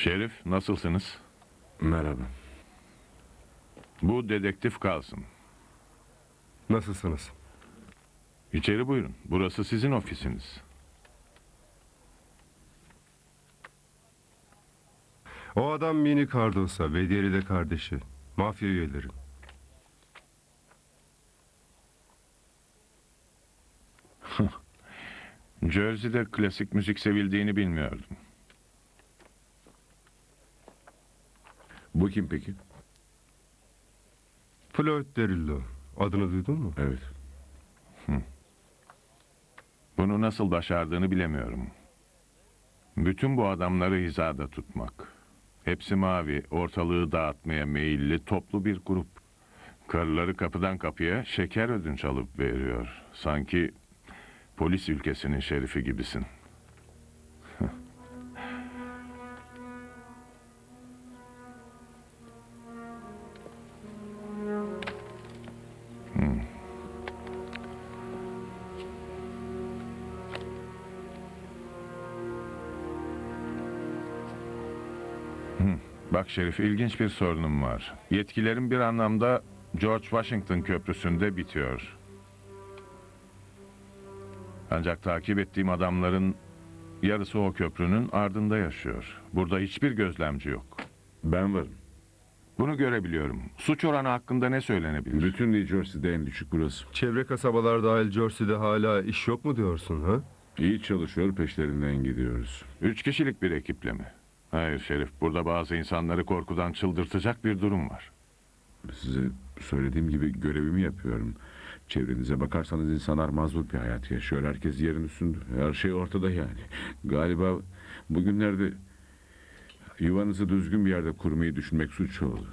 Şerif, nasılsınız? Merhaba. Bu dedektif kalsın. Nasılsınız? İçeri buyurun. Burası sizin ofisiniz. O adam Mini Cardosa ve diğeri de kardeşi. Mafya üyeleri. Jersey'de klasik müzik sevildiğini bilmiyordum. Bu kim peki? Floyd Derillo. Adını duydun mu? Evet. Bunu nasıl başardığını bilemiyorum. Bütün bu adamları hizada tutmak. Hepsi mavi, ortalığı dağıtmaya meyilli toplu bir grup. Karıları kapıdan kapıya şeker ödünç alıp veriyor. Sanki polis ülkesinin şerifi gibisin. Bak Şerif, ilginç bir sorunum var. Yetkilerim bir anlamda George Washington Köprüsü'nde bitiyor. Ancak takip ettiğim adamların yarısı o köprünün ardında yaşıyor. Burada hiçbir gözlemci yok. Ben varım. Bunu görebiliyorum. Suç oranı hakkında ne söylenebilir? Bütün New Jersey'de en düşük burası. Çevre kasabalar dahil Jersey'de hala iş yok mu diyorsun ha? İyi çalışıyor peşlerinden gidiyoruz. Üç kişilik bir ekiple mi? Hayır Şerif, burada bazı insanları korkudan çıldırtacak bir durum var. Size söylediğim gibi görevimi yapıyorum. Çevrenize bakarsanız insanlar mazlum bir hayat yaşıyor. Herkes yerin üstünde. Her şey ortada yani. Galiba bugünlerde yuvanızı düzgün bir yerde kurmayı düşünmek suç oldu.